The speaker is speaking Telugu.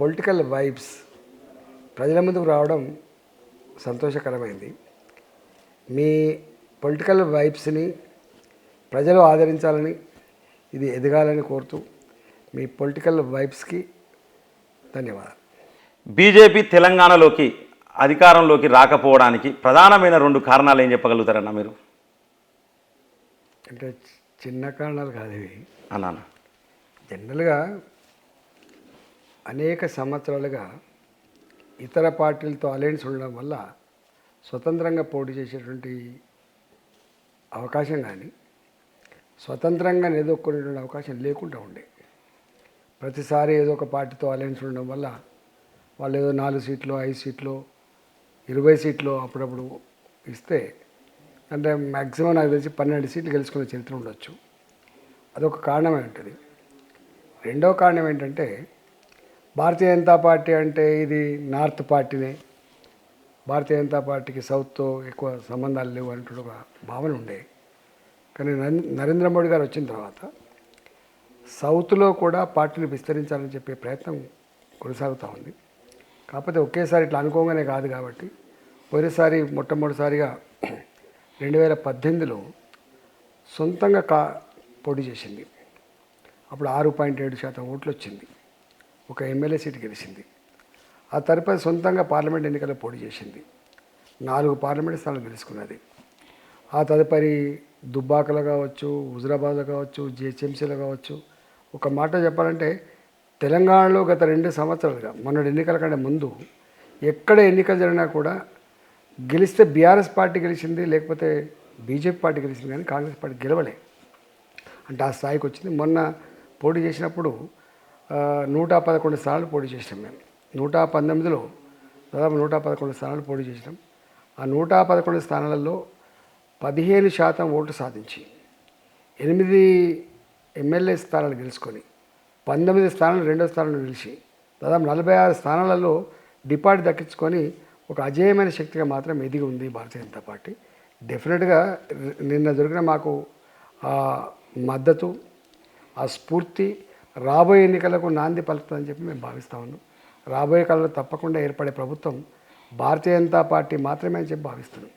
పొలిటికల్ వైబ్స్ ప్రజల ముందుకు రావడం సంతోషకరమైంది. మీ పొలిటికల్ వైబ్స్ని ప్రజలు ఆదరించాలని ఇది ఎదగాలని కోరుతూ మీ పొలిటికల్ వైబ్స్కి ధన్యవాదాలు. బీజేపీ తెలంగాణలోకి అధికారంలోకి రాకపోవడానికి ప్రధానమైన రెండు కారణాలు ఏం చెప్పగలుగుతారన్న మీరు? అంటే చిన్న కారణాలు కాదు ఇవి. అన్నాను? జనరల్గా అనేక సంవత్సరాలుగా ఇతర పార్టీలతో అలయన్స్ ఉండడం వల్ల స్వతంత్రంగా పోటీ చేసేటువంటి అవకాశం కానీ స్వతంత్రంగా ఎదుర్కొనేటువంటి అవకాశం లేకుండా ఉండే. ప్రతిసారి ఏదో ఒక పార్టీతో అలయన్స్ ఉండడం వల్ల వాళ్ళు ఏదో నాలుగు సీట్లు ఐదు సీట్లు ఇరవై సీట్లు అప్పుడప్పుడు ఇస్తే అంటే మ్యాక్సిమం నాకు తెలిసి పన్నెండు సీట్లు గెలుచుకునే చరిత్ర ఉండొచ్చు. అదొక కారణమే ఉంటుంది. రెండో కారణం ఏంటంటే భారతీయ జనతా పార్టీ అంటే ఇది నార్త్ పార్టీనే. భారతీయ జనతా పార్టీకి సౌత్తో ఎక్కువ సంబంధాలు లేవు అంటూ ఒక భావన ఉండే. కానీ నరేంద్ర మోడీ గారు వచ్చిన తర్వాత సౌత్లో కూడా పార్టీని విస్తరించాలని చెప్పే ప్రయత్నం కొనసాగుతూ ఉంది. కాకపోతే ఒకేసారి ఇట్లా అనుకోగానే కాదు కాబట్టి పోయినసారి మొట్టమొదటిసారిగా రెండు వేల పద్దెనిమిదిలో సొంతంగా కా పోటీ చేసింది. అప్పుడు ఆరు పాయింట్ ఏడు శాతం ఓట్లు వచ్చింది. ఒక ఎమ్మెల్యే సీటు గెలిచింది. ఆ తరుపతి సొంతంగా పార్లమెంట్ ఎన్నికల్లో పోటీ చేసింది. నాలుగు పార్లమెంట్ స్థానాలు గెలుచుకున్నది. ఆ తదుపరి దుబ్బాకలో కావచ్చు హుజరాబాద్లో కావచ్చు జిహెచ్ఎంసీలో కావచ్చు. ఒక మాట చెప్పాలంటే తెలంగాణలో గత రెండు సంవత్సరాలుగా మొన్నటి ఎన్నికల కంటే ముందు ఎక్కడ ఎన్నికలు జరిగినా కూడా గెలిస్తే బీఆర్ఎస్ పార్టీ గెలిచింది లేకపోతే బీజేపీ పార్టీ గెలిచింది కానీ కాంగ్రెస్ పార్టీ గెలవలే. అంటే ఆ స్థాయికి వచ్చింది. మొన్న పోటీ చేసినప్పుడు నూట పదకొండు స్థానాలు పోటీ చేసినాం మేము. నూట పంతొమ్మిదిలో దాదాపు నూట పదకొండు స్థానాలు పోటీ చేసినాం. ఆ నూట పదకొండు స్థానాలలో పదిహేను శాతం ఓటు సాధించి ఎనిమిది ఎమ్మెల్యే స్థానాలు గెలుచుకొని పంతొమ్మిది స్థానాలు రెండో స్థానంలో నిలిచి దాదాపు నలభై ఆరు స్థానాలలో డిపార్ట్ దక్కించుకొని ఒక అజేయమైన శక్తిగా మాత్రం ఎదిగి ఉంది భారతీయ జనతా పార్టీ. డెఫినెట్గా నిన్న దొరికిన మాకు ఆ మద్దతు ఆ స్ఫూర్తి రాబోయే ఎన్నికలకు నాంది పలుకుతుందని చెప్పి మేము భావిస్తా ఉన్నాం. రాబోయే కాలంలో తప్పకుండా ఏర్పడే ప్రభుత్వం భారతీయ జనతా పార్టీ మాత్రమే అని చెప్పి భావిస్తున్నాం.